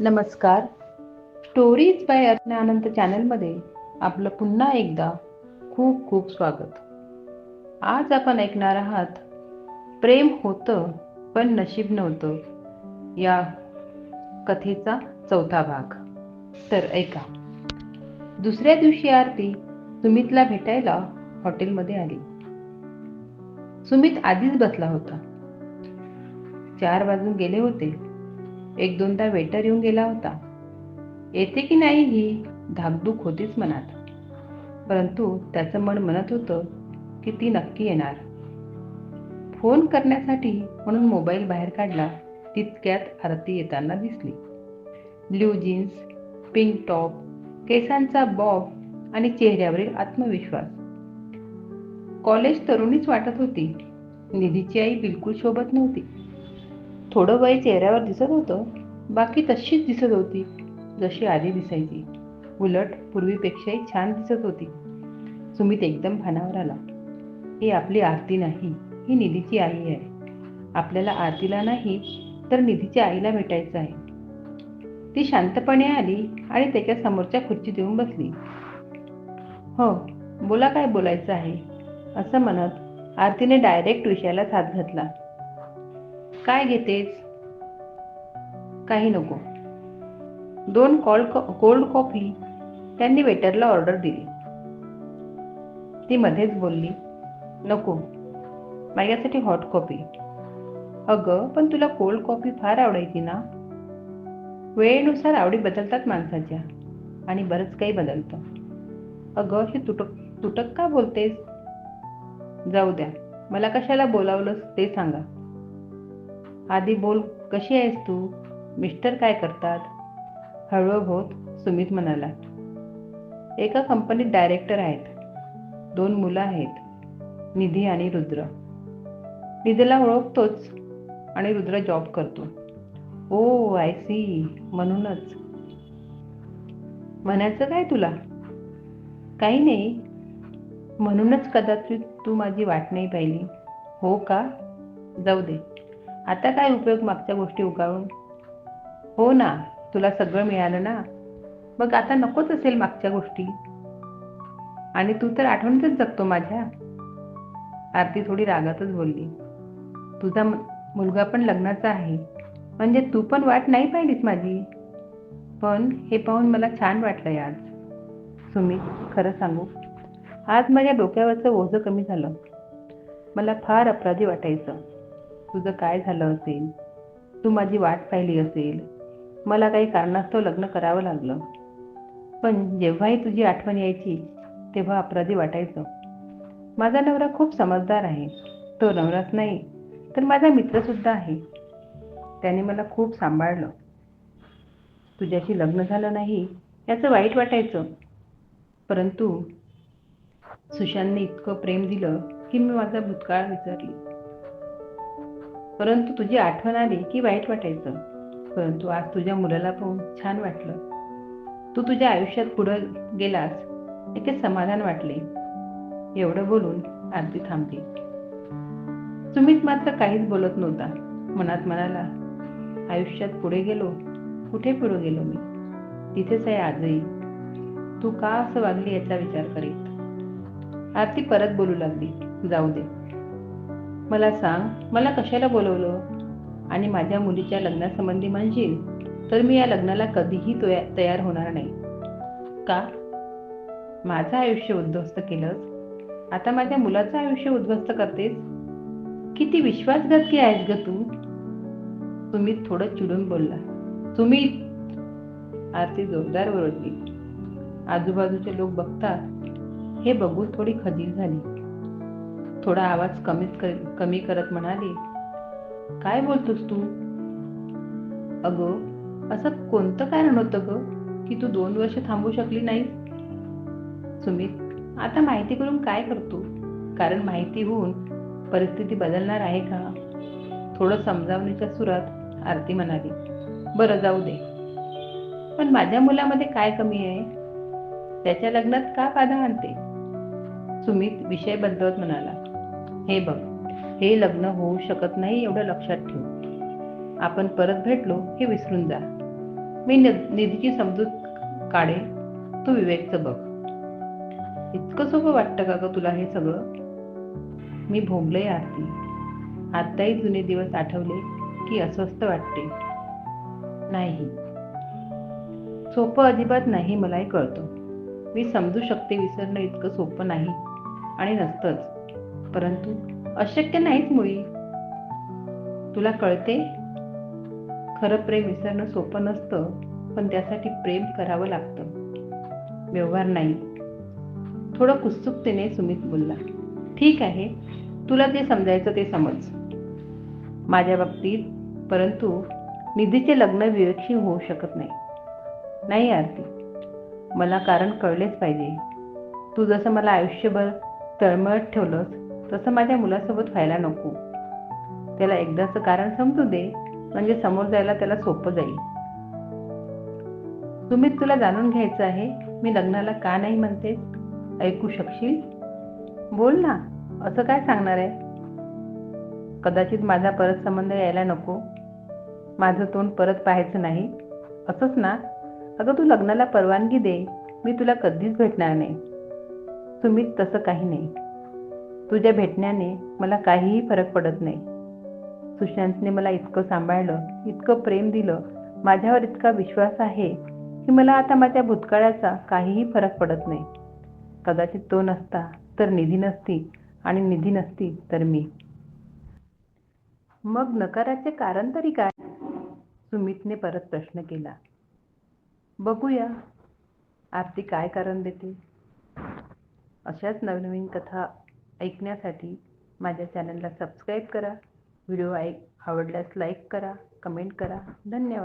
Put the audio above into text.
नमस्कार. Stories bye Archana अनंत चॅनलमध्ये आपलं पुन्हा एकदा खूप खूप स्वागत. आज आपण ऐकणार आहात प्रेम होतं पण नशीब नव्हतं या कथेचा चौथा भाग. तर ऐका. दुसऱ्या दिवशी आरती सुमितला भेटायला हॉटेलमध्ये आली. सुमित आधीच बसला होता. चार वाजून गेले होते. एक दोनदा वेटर येऊन गेला होता. येते की नाही ही? धाकधूक होतीच मनात. परंतु त्याचं मन म्हणत होतं की ती नक्की येणार. फोन करण्यासाठी म्हणून मोबाईल बाहेर काढला तितक्यात आरती येताना दिसली. ब्ल्यू जीन्स पिंक टॉप केसांचा बॉब आणि चेहऱ्यावरील आत्मविश्वास. कॉलेज तरुणीच वाटत होती. निधीची आई बिलकुल शोभत नव्हती. थोडं वय चेहऱ्यावर दिसत होतं बाकी तशीच दिसत होती जशी आधी दिसायची. उलट पूर्वीपेक्षाही छान दिसत होती. सुमित एकदम भानावर आला. ही आपली आरती नाही ही निधीची आई आहे. आपल्याला आरतीला नाही तर निधीच्या आईला भेटायचं आहे. ती शांतपणे आली आणि त्याच्या समोरच्या खुर्चीत येऊन बसली. हो बोला काय बोलायचं आहे? असं म्हणत आरतीने डायरेक्ट विषयालाच हात घातला. काय घेतेस काही नको. दोन कॉल कोल्ड कॉफी त्यांनी वेटरला ऑर्डर दिली. ती मध्येच बोलली नको. माझ्यासाठी हॉट कॉफी अगं पण तुला कोल्ड कॉफी फार आवडायची ना? वेळेनुसार आवडी बदलतात माणसाच्या आणि बरंच काही बदलतं. अगं हे तुटक तुटक का बोलतेस? जाऊ द्या. मला कशाला बोलावलंस ते सांगा. आधी बोल कशी आहेस तू? मिस्टर काय करतात? हळूहळू होत सुमित म्हणाला. एका कंपनीत डायरेक्टर आहेत. दोन मुलं आहेत निधी आणि रुद्र. निधीला ओळखतोच आणि रुद्र जॉब करतो. ओ आय सी म्हणूनच. म्हणायचं काय तुला? काही नाही. म्हणूनच कदाचित तू माझी वाट नाही पाहिली. हो का? जाऊ दे. आता काय उपयोग मागच्या गोष्टी उगाळून? हो ना तुला सगळं मिळालं ना? मग आता नकोच असेल मागच्या गोष्टी? आणि तू तर आठवणीतच जगतो माझ्या. आरती थोडी रागातच बोलली. तुझा मुलगा पण लग्नाचा आहे. म्हणजे तू पण वाट नाही पाहिलीस माझी? पण हे पाहून मला छान वाटलंय आज. सुमित खरं सांगू? आज माझ्या डोक्यावरचं ओझं कमी झालं. मला फार अपराधी वाटायचं. तुझं काय झालं असेल? तू माझी वाट पाहिली असेल. मला काही कारणास्तव लग्न करावं लागलं. पण जेव्हाही तुझी आठवण यायची तेव्हा अपराधी वाटायचं. माझा नवरा खूप समजदार आहे. तो नवराच नाही तर माझा मित्रसुद्धा आहे. त्याने मला खूप सांभाळलं. तुझ्याशी लग्न झालं नाही याचं वाईट वाटायचं. परंतु सुशांतने इतकं प्रेम दिलं की मी माझा भूतकाळ विसरली. परंतु तुझी आठवण आली की वाईट वाटायचं. परंतु आज तुझ्या मुलाला पाहून छान वाटलं. तू तुझ्या आयुष्यात पुढं गेलास याचे समाधान वाटले. एवढं बोलून आरती थांबली. सुमित मात्र काहीच बोलत नव्हता. मनात म्हणाला आयुष्यात पुढे गेलो कुठे पुढे गेलो मी? तिथेच आहे आजही. तू का असं वागली याचा विचार करीत? आरती परत बोलू लागली जाऊ दे. मला सांग मला कशाला बोलवलं? आणि माझ्या मुलीच्या लग्नासंबंधी म्हणशील तर मी या लग्नाला कधीही तयार होणार नाही. का? माझं आयुष्य उद्ध्वस्त केलंस? आता माझ्या मुलाचं आयुष्य उद्ध्वस्त करतेस? किती विश्वासघातकी आहेस ग तू? सुमित थोडं चिडून बोलला. सुमित आरती जोरदार ओरडली. आजूबाजूचे लोक बघतात. हे बघून थोडी खजील झाली. थोडा आवाज कमीच कमी करत म्हणाली काय बोलतोस तू? अगं असं कोणतं कारण होतं ग की तू दोन वर्ष थांबू शकली नाहीस सुमित आता माहिती करून काय करतो? कारण माहिती होऊन परिस्थिती बदलणार आहे का? थोडं समजावणीच्या सुरात आरती म्हणाली बरं जाऊ दे. पण माझ्या मुलामध्ये काय कमी आहे? त्याच्या लग्नात का बाधा आणते? सुमित विषय बदलत म्हणाला हे बघ हे लग्न होऊ शकत नाही एवढं लक्षात ठेव. आपण परत भेटलो हे विसरून जा. मी निधीची समजूत काढे तू विवेकचं बघ. इतकं सोपं वाटतं का ग तुला हे सगळं? मी भोगलंय आरती. आत्ताही जुने दिवस आठवले की अस्वस्थ वाटते. नाही. सोपं अजिबात नाही मलाही कळतं. मी समजू शकते विसरणं इतकं सोपं नाही. आणि नसतंच. परंतु अशक्य नाहीच मुळी. तुला कळते? खरं प्रेम विसरणं सोपं नसतं पण त्यासाठी प्रेम करावं लागतं. व्यवहार नाही. थोडं उत्सुकतेने सुमित बोलला. ठीक आहे. तुला जे समजायचं ते समज. माझ्या बाबतीत परंतु निधीचे लग्न विवेकशी होऊ शकत नाही. नाही आरती. मला कारण कळलेच पाहिजे. तू जसं मला आयुष्यभर तळमळत ठेवलंस तसं माझ्या मुलासोबत व्हायला नको. त्याला एकदाचं कारण समजू दे म्हणजे समोर जायला त्याला सोपं जाईल. सुमित तुला जाणून घ्यायचं आहे मी लग्नाला का नाही म्हणते? ऐकू शकशील? बोल ना असं काय सांगणार आहे? कदाचित माझा परत संबंध यायला नको. माझं तोंड परत पाहायचं नाही. असंच ना? अगं तू लग्नाला परवानगी दे मी तुला कधीच भेटणार नाही. सुमित तसं काही नाही. तुझ्या भेटण्याने मला काहीही फरक पडत नाही. सुशांतने मला इतकं सांभाळलं इतकं प्रेम दिलं माझ्यावर इतका विश्वास आहे की मला आता माझ्या भूतकाळाचा काहीही फरक पडत नाही. कदाचित तो नसता तर निधी नसती आणि निधी नसती तर मी. मग नकाराचे कारण तरी काय? सुमितने परत प्रश्न केला. बघूया आरती काय कारण देते? अशाच नवनवीन कथा ऐकण्यासाठी माझ्या चॅनलला सबस्क्राईब करा. व्हिडिओ ऐक आवडल्यास लाईक करा कमेंट करा. धन्यवाद.